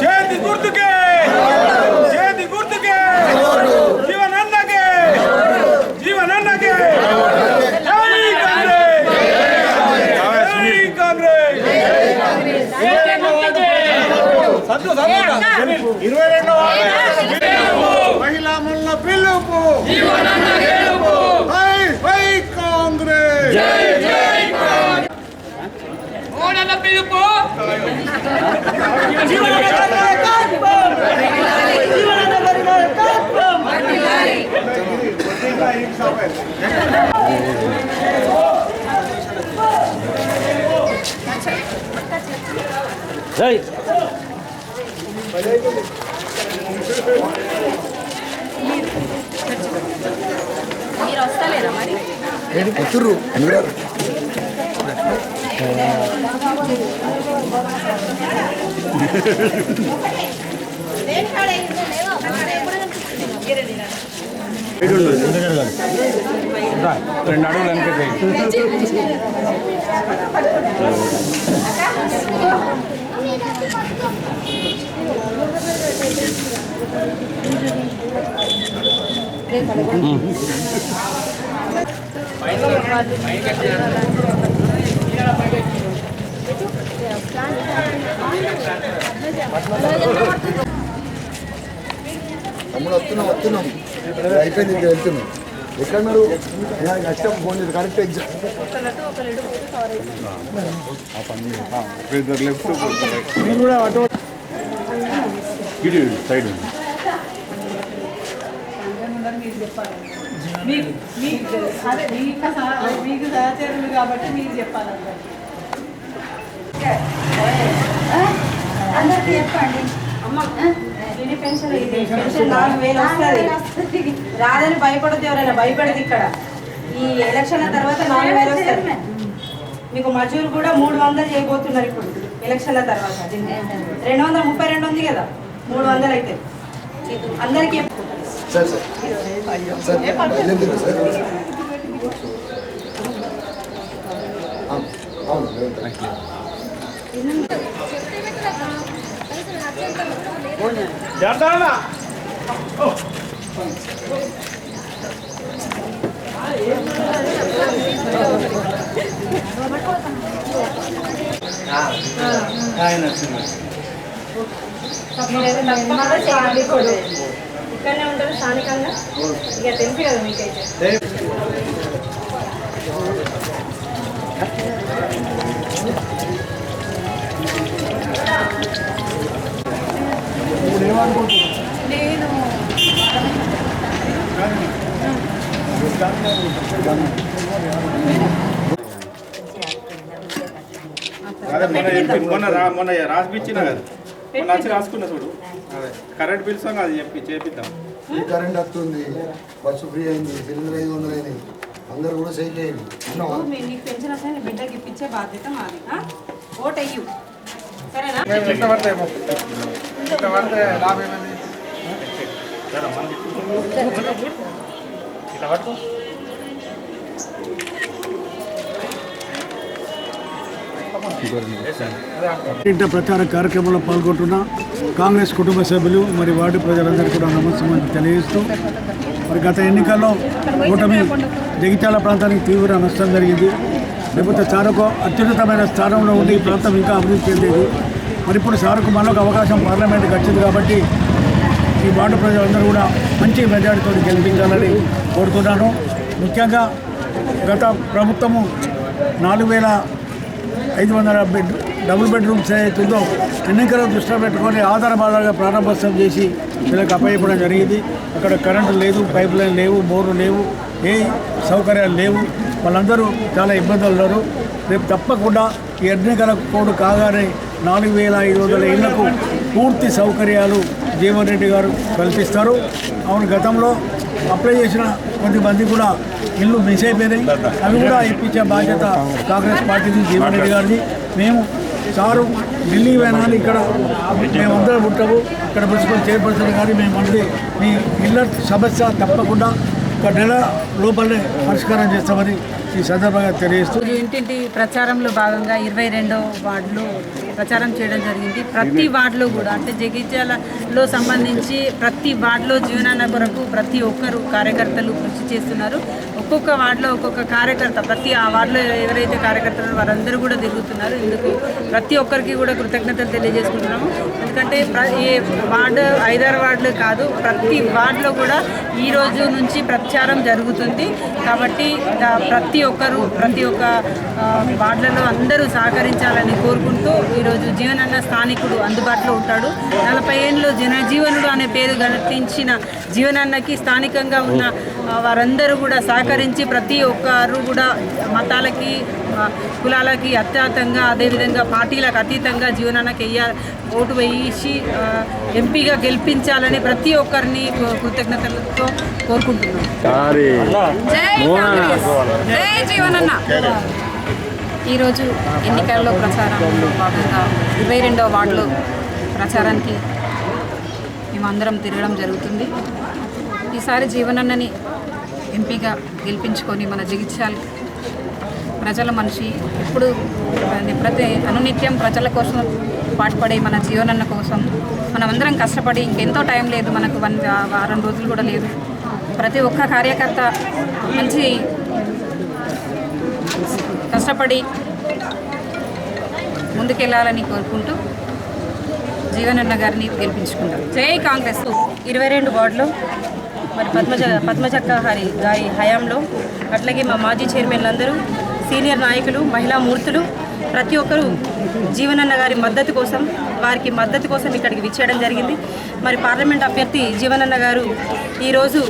చేతి గుర్తుకే ఓడల పిలుపు మీరు వస్తలేరా మరి రెండు అడుగులు వెనక్కి తమ్ముడు అయిపోయింది ఇంకా వెళ్తున్నాం. ఎక్కడ మీరు నాకు కష్టం ఫోన్ చేసి కరెక్ట్ ఎగ్జామ్ సైడ్ మీకు మీకు అదే మీకు సహ- మీకు సహచరులు కాబట్టి మీకు చెప్పాలంటే అందరికి చెప్పండి. ఎన్ని పెన్షన్ పెన్షన్ నాలుగు వేలు వస్తుంది. రాదని భయపడద్దు ఎవరైనా భయపడదు ఇక్కడ ఈ ఎలక్షన్ల తర్వాత నాలుగు వేలు వస్తుంది మీకు మజూరు కూడా మూడు వందలు చేయబోతున్నారు ఇప్పుడు ఎలక్షన్ల తర్వాత రెండు వందల ముప్పై రెండు ఉంది కదా మూడు వందలు అయితే అందరికీ సార్ సార్ సార్ వెళ్ళింది సార్ అవును, అవును వెళ్తాను. చేద్దామా మీరైతే తప్పకుండా చేయాలి ఇప్పుడు. ఇక్కడనే ఉంటారు స్థానికంగా. ఇక తెలుసు కదా మీకైతే. అదే మొన్న మొన్న రా మొన్న రాసిపించిన కదా. మొన్న వచ్చి రాసుకున్నా చూడు. అదే కరెంట్ బిల్ సాంగ్ అది చెప్పి చేపిద్దాం. ఈ కరెంట్ వస్తుంది. బస్సు ఫ్రీ అయింది సిలిండర్ ఐదు వందలు అయింది. అందరు కూడా నీకు వస్తే నీ బిడ్డకి ఇప్పించే బాధ్యత మాది? ఓట్ అయ్యు సరేనా? లాభం ఏమైంది ఇట్లా పట్టుకో ఇంట ప్రచార కార్యక్రమంలో పాల్గొంటున్న కాంగ్రెస్ కుటుంబ సభ్యులు మరి వార్డు ప్రజలందరికీ కూడా నమస్కారం తెలియజేస్తూ మరి గత ఎన్నికల్లో కూటమి జగిత్యాల ప్రాంతానికి తీవ్ర నష్టం జరిగింది. లేకపోతే సారుకు అత్యున్నతమైన స్థానంలో ఉండి ఈ ప్రాంతం ఇంకా అభివృద్ధి చెందేది. మరి ఇప్పుడు సారుకు మరొక అవకాశం పార్లమెంట్కి వచ్చింది కాబట్టి ఈ వార్డు ప్రజలందరూ కూడా మంచి మెజారిటీతో గెలిపించాలని కోరుతున్నాను. ముఖ్యంగా గత ప్రభుత్వము నాలుగు వేల ఐదు వందల బెడ్ డబుల్ బెడ్రూమ్స్ ఏదైతుందో ఎన్నికల దృష్టిలో పెట్టుకొని ఆధార ఆధారబాధాగా ప్రారంభోత్సవం చేసి వీళ్ళకి అప్పయ్యపడం జరిగింది. అక్కడ కరెంటు లేదు పైప్ లైన్ లేవు బోర్లు లేవు ఏ సౌకర్యాలు లేవు. వాళ్ళందరూ చాలా ఇబ్బందులు ఉన్నారు. రేపు తప్పకుండా ఎన్నికల కోడ్ కాగానే నాలుగు వేల ఐదు వందల ఇళ్ళకు పూర్తి సౌకర్యాలు జీవన్ రెడ్డి గారు కల్పిస్తారు. అవును గతంలో అప్లై చేసిన కొంతమంది కూడా ఇల్లు మిస్ అయిపోయినాయి. అవి కూడా ఇప్పించే బాధ్యత కాంగ్రెస్ పార్టీది జీవన్ రెడ్డి గారిది. మేము సారు ఢిల్లీ వేనాలి ఇక్కడ మేమందరం ఉంటాము ఇక్కడ ప్రిన్సిపల్ చైర్పర్సన్ కానీ మేమందరి మీ ఇళ్ళ సమస్య తప్పకుండా ఒక నెల లోపలనే పరిష్కారం చేస్తామని ఈ సందర్భంగా తెలియజేస్తూ ఇంటింటి ప్రచారంలో భాగంగా ఇరవై రెండో వార్డులో ప్రచారం చేయడం జరిగింది. ప్రతి వార్డులో కూడా అంటే జగిత్యాలలో సంబంధించి ప్రతి వార్డులో జీవనాన్న కొరకు ప్రతి ఒక్కరు కార్యకర్తలు కృషి చేస్తున్నారు. ఒక్కొక్క వార్డులో ఒక్కొక్క కార్యకర్త ప్రతి ఆ వార్డులో ఎవరైతే కార్యకర్తలు వారందరూ కూడా తిరుగుతున్నారు. ఇందుకు ప్రతి ఒక్కరికి కూడా కృతజ్ఞతలు తెలియజేసుకుంటున్నాము. ఎందుకంటే ఏ వార్డు ఐదారు వార్డులు కాదు ప్రతి వార్డులో కూడా ఈ రోజు నుంచి ప్రచారం జరుగుతుంది. కాబట్టి ప్రతి ఒక్కరు ప్రతి ఒక్క వార్డులలో అందరూ సహకరించాలని కోరుకుంటూ ఈరోజు జీవనన్న స్థానికుడు అందుబాటులో ఉంటాడు. నలభై ఏళ్ళు జనజీవనుడు అనే పేరు గణించిన జీవనన్నకి స్థానికంగా ఉన్న వారందరూ కూడా సహకరించి ప్రతి ఒక్కరు కూడా మతాలకి కులాలకి అత్యాతంగా అదేవిధంగా పార్టీలకు అతీతంగా జీవనానికి వెయ్య ఓటు వేయించి ఆ, ఎంపీగా గెలిపించాలని ప్రతి ఒక్కరిని కృతజ్ఞతలతో కోరుకుంటున్నాం. ఈరోజు ఎన్నికల్లో ప్రచారంలో భాగంగా ఇరవై రెండవ వార్డులో ప్రచారానికి మేమందరం తిరగడం జరుగుతుంది. ఈసారి జీవనన్నని ఎంపీగా గెలిపించుకొని మన జగిత్యాల ప్రజల మనిషి ఎప్పుడు ప్రతి అనునిత్యం ప్రజల కోసం పాటుపడే మన జీవనన్న కోసం మనమందరం కష్టపడి ఇంకెంతో టైం లేదు మనకు వన్ వారం రోజులు కూడా లేదు. ప్రతి ఒక్క కార్యకర్త మంచి కష్టపడి ముందుకెళ్ళాలని కోరుకుంటూ జీవనన్న గారిని గెలిపించుకుంటారు జై కాంగ్రెస్. ఇరవై రెండు వార్డులో. మరి పద్మజ పద్మజక్క హరి గారి హయాంలో అట్లాగే మా మాజీ చైర్మన్లు అందరూ సీనియర్ నాయకులు మహిళా మూర్తులు ప్రతి ఒక్కరూ జీవనన్న గారి మద్దతు కోసం వారికి మద్దతు కోసం ఇక్కడికి విచ్చేయడం జరిగింది. మరి పార్లమెంట్ అభ్యర్థి జీవనన్న గారు ఈరోజు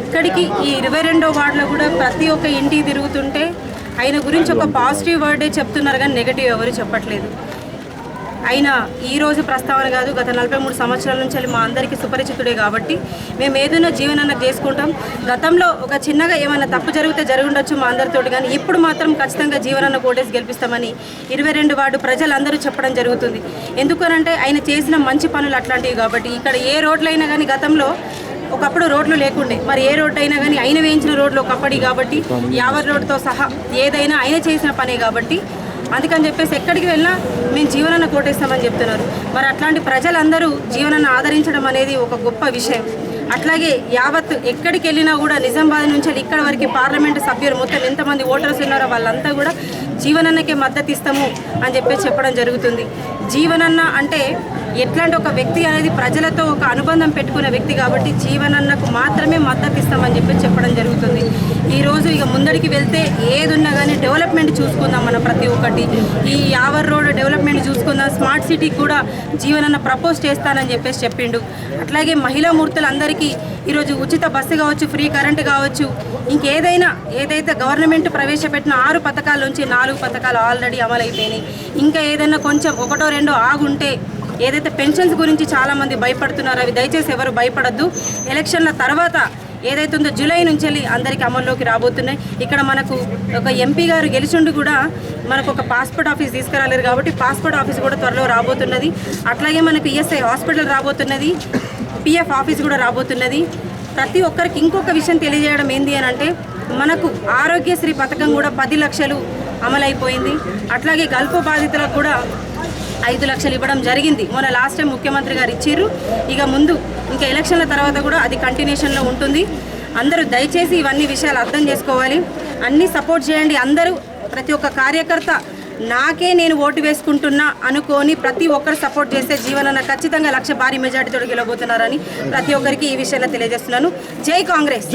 ఎక్కడికి ఈ ఇరవై రెండో వార్డులో కూడా ప్రతి ఒక్క ఇంటికి తిరుగుతుంటే ఆయన గురించి ఒక పాజిటివ్ వర్డే చెప్తున్నారు కానీ నెగటివ్ ఎవరు చెప్పట్లేదు. అయినా ఈ రోజు ప్రస్తావన కాదు గత నలభై మూడు సంవత్సరాల నుంచి మా అందరికీ సుపరిచితుడే కాబట్టి మేము ఏదైనా జీవనాన్ని చేసుకుంటాం. గతంలో ఒక చిన్నగా ఏమైనా తప్పు జరిగితే జరుగుండొచ్చు మా అందరితోటి కానీ ఇప్పుడు మాత్రం ఖచ్చితంగా జీవనాన్న కోటేసి గెలిపిస్తామని ఇరవై రెండు వార్డు ప్రజలందరూ చెప్పడం జరుగుతుంది. ఎందుకనంటే ఆయన చేసిన మంచి పనులు అట్లాంటివి కాబట్టి ఇక్కడ ఏ రోడ్లైనా కానీ గతంలో ఒకప్పుడు రోడ్లు లేకుండే. మరి ఏ రోడ్డు అయినా కానీ ఆయన వేయించిన రోడ్లు ఒకప్పటి కాబట్టి యావర్ రోడ్డుతో సహా ఏదైనా ఆయన చేసిన పనే కాబట్టి అందుకని చెప్పేసి ఎక్కడికి వెళ్ళినా మేము జీవనాన్ని కోటేస్తామని చెప్తున్నారు. మరి అట్లాంటి ప్రజలందరూ జీవనాన్ని ఆదరించడం అనేది ఒక గొప్ప విషయం. అట్లాగే యావత్ ఎక్కడికి వెళ్ళినా కూడా నిజామాబాద్ నుంచి ఇక్కడ వరకు పార్లమెంటు సభ్యులు మొత్తం ఎంతమంది ఓటర్స్ ఉన్నారో వాళ్ళంతా కూడా జీవనన్నకే మద్దతు ఇస్తాము అని చెప్పేసి చెప్పడం జరుగుతుంది. జీవనన్న అంటే ఎట్లాంటి ఒక వ్యక్తి అనేది ప్రజలతో ఒక అనుబంధం పెట్టుకునే వ్యక్తి కాబట్టి జీవనన్నకు మాత్రమే మద్దతు ఇస్తామని చెప్పి చెప్పడం జరుగుతుంది. ఈరోజు ఇక ముందడికి వెళ్తే ఏదున్నా కానీ చూసుకుందాం మన ప్రతి ఒక్కటి. ఈ యావర్ రోడ్ డెవలప్మెంట్ చూసుకుందాం. స్మార్ట్ సిటీకి కూడా జీవనన్న ప్రపోజ్ చేస్తానని చెప్పేసి చెప్పిండు. అట్లాగే మహిళా మూర్తులందరికీ ఈరోజు ఉచిత బస్సు కావచ్చు ఫ్రీ కరెంట్ కావచ్చు ఇంకేదైనా ఏదైతే గవర్నమెంట్ ప్రవేశపెట్టిన ఆరు పథకాల నుంచి నాలుగు పథకాలు ఆల్రెడీ అమలైపోయినాయి. ఇంకా ఏదైనా కొంచెం ఒకటో రెండో ఆగుంటే ఏదైతే పెన్షన్స్ గురించి చాలామంది భయపడుతున్నారో అవి దయచేసి ఎవరు భయపడద్దు. ఎలక్షన్ల తర్వాత ఏదైతే ఉందో జూలై నుంచి వెళ్ళి అందరికీ అమల్లోకి రాబోతున్నాయి. ఇక్కడ మనకు ఒక ఎంపీ గారు గెలిచిండు కూడా మనకు ఒక పాస్పోర్ట్ ఆఫీస్ తీసుకురాలేరు కాబట్టి పాస్పోర్ట్ ఆఫీస్ కూడా త్వరలో రాబోతున్నది. అట్లాగే మనకు ఈఎస్ఐ హాస్పిటల్ రాబోతున్నది. పిఎఫ్ ఆఫీస్ కూడా రాబోతున్నది. ప్రతి ఒక్కరికి ఇంకొక విషయం తెలియజేయడం ఏంది అని అంటే మనకు ఆరోగ్యశ్రీ పథకం కూడా పది లక్షలు అమలైపోయింది. అట్లాగే గల్ఫ్ బాధితులకు కూడా ఐదు లక్షలు ఇవ్వడం జరిగింది. మొన్న లాస్ట్ టైం ముఖ్యమంత్రి గారు ఇచ్చారు. ఇక ముందు ఇంకా ఎలక్షన్ల తర్వాత కూడా అది కంటిన్యూషన్లో ఉంటుంది. అందరూ దయచేసి ఇవన్నీ విషయాలు అర్థం చేసుకోవాలి. అన్నీ సపోర్ట్ చేయండి. అందరూ ప్రతి ఒక్క కార్యకర్త నాకే నేను ఓటు వేసుకుంటున్నా అనుకొని ప్రతి ఒక్కరు సపోర్ట్ చేస్తే జీవనన్న ఖచ్చితంగా లక్ష భారీ మెజార్టీతో గెలవబోతున్నారని ప్రతి ఒక్కరికి ఈ విషయంలో తెలియజేస్తున్నాను. జై కాంగ్రెస్!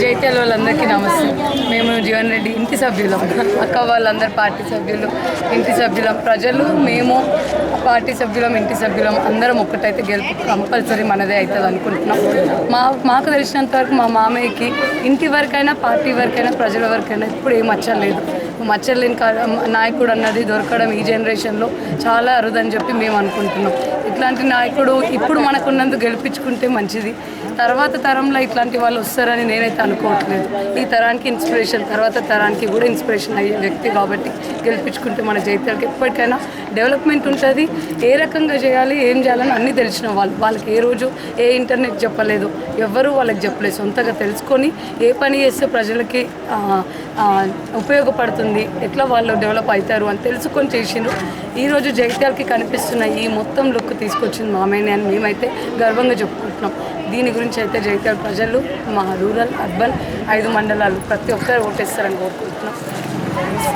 జైత్యాల వాళ్ళందరికీ నమస్తే. మేము జీవన్ రెడ్డి ఇంటి సభ్యులం. అక్క వాళ్ళందరు పార్టీ సభ్యులు ఇంటి సభ్యులం ప్రజలు మేము పార్టీ సభ్యులం ఇంటి సభ్యులం అందరం ఒక్కటైతే గెలుపు కంపల్సరీ మనదే అవుతుంది అనుకుంటున్నాం. మా మాకు తెలిసినంత వరకు మా మామయ్యకి ఇంటి వరకైనా పార్టీ వరకైనా ప్రజల వరకైనా ఇప్పుడు ఏం వచ్చలేదు మచ్చలేని కా- నాయకుడు అన్నది దొరకడం ఈ జనరేషన్లో చాలా అరుదని చెప్పి మేము అనుకుంటున్నాం. ఇట్లాంటి నాయకుడు ఇప్పుడు మనకున్నందు గెలిపించుకుంటే మంచిది. తర్వాత తరంలో ఇట్లాంటి వాళ్ళు వస్తారని నేనైతే అనుకోవట్లేదు. ఈ తరానికి ఇన్స్పిరేషన్ తర్వాత తరానికి కూడా ఇన్స్పిరేషన్ అయ్యే వ్యక్తి కాబట్టి గెలిపించుకుంటే మన జైత్యాలకి ఎప్పటికైనా డెవలప్మెంట్ ఉంటుంది. ఏ రకంగా చేయాలి ఏం చేయాలని అన్నీ తెలిసిన వాళ్ళు. వాళ్ళకి ఏ రోజు ఏ ఇంటర్నెట్ చెప్పలేదు ఎవ్వరూ వాళ్ళకి చెప్పలేదు. సొంతగా తెలుసుకొని ఏ పని చేస్తే ప్రజలకి ఉపయోగపడుతుంది. ఉంది ఎట్లా వాళ్ళు డెవలప్ అవుతారు అని తెలుసుకొని చేసిండ్రు. ఈరోజు జగిత్యాలకి కనిపిస్తున్న ఈ మొత్తం లుక్ తీసుకొచ్చింది మామయ్య అని మేమైతే గర్వంగా చెప్పుకుంటున్నాం. దీని గురించి అయితే జగిత్యాల ప్రజలు మా రూరల్ అర్బన్ ఐదు మండలాలు ప్రతి ఒక్కరు ఓటేస్తారని కోరుకుంటున్నాం.